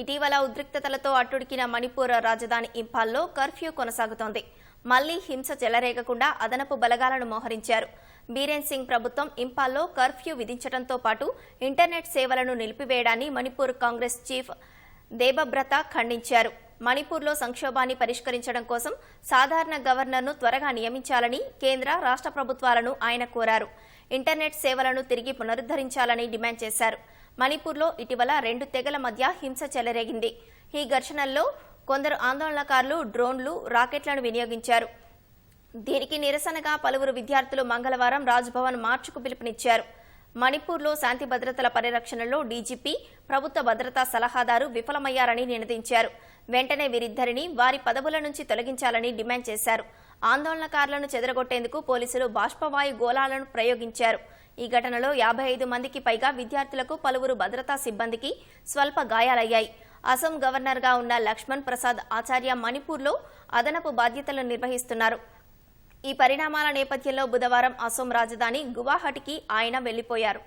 ఇటీవల ఉద్రిక్తతలతో అట్టుడికిన మణిపూర్ రాజధాని ఇంఫాల్లో కర్ఫ్యూ కొనసాగుతోంది. మళ్ళీ హింస చెలరేగకుండా అదనపు బలగాలను మోహరించారు. బీరేన్ సింగ్ ప్రభుత్వం ఇంఫాల్లో కర్ఫ్యూ విధించడంతో పాటు ఇంటర్నెట్ సేవలను నిలిపివేయడాన్ని మణిపూర్ కాంగ్రెస్ చీఫ్ దేబబ్రత ఖండించారు. మణిపూర్లో సంక్షోభాన్ని పరిష్కరించడం కోసం సాధారణ గవర్నర్ను త్వరగా నియమించాలని కేంద్ర రాష్ట్ర ప్రభుత్వాలను ఆయన కోరారు. ఇంటర్నెట్ సేవలను తిరిగి పునరుద్దరించాలని డిమాండ్ చేశారు. మణిపూర్లో ఇటీవల రెండు తెగల మధ్య హింస చెలరేగింది. ఈ ఘర్షణల్లో కొందరు ఆందోళనకారులు డ్రోన్లు రాకెట్లను వినియోగించారు. దీనికి నిరసనగా పలువురు విద్యార్థులు మంగళవారం రాజ్భవన్ మార్చుకు పిలుపునిచ్చారు. మణిపూర్లో శాంతి భద్రతల పరిరక్షణలో డీజీపీ ప్రభుత్వ భద్రతా సలహాదారు విఫలమయ్యారని నినదించారు. వెంటనే వీరిద్దరిని వారి పదవుల నుంచి తొలగించాలని డిమాండ్ చేశారు. ఆందోళనకారులను చెదరగొట్టేందుకు పోలీసులు బాష్పవాయు గోళాలను ప్రయోగించారు. ఈ ఘటనలో యాభై ఐదు మందికి పైగా విద్యార్థులకు పలువురు భద్రతా సిబ్బందికి స్వల్ప గాయాలయ్యాయి. అసోం గవర్నర్గా ఉన్న లక్ష్మణ్ ప్రసాద్ ఆచార్య మణిపూర్లో అదనపు బాధ్యతలు నిర్వహిస్తున్నారు. ఈ పరిణామాల నేపథ్యంలో బుధవారం అసోం రాజధాని గువాహటికి ఆయన వెళ్ళిపోయారు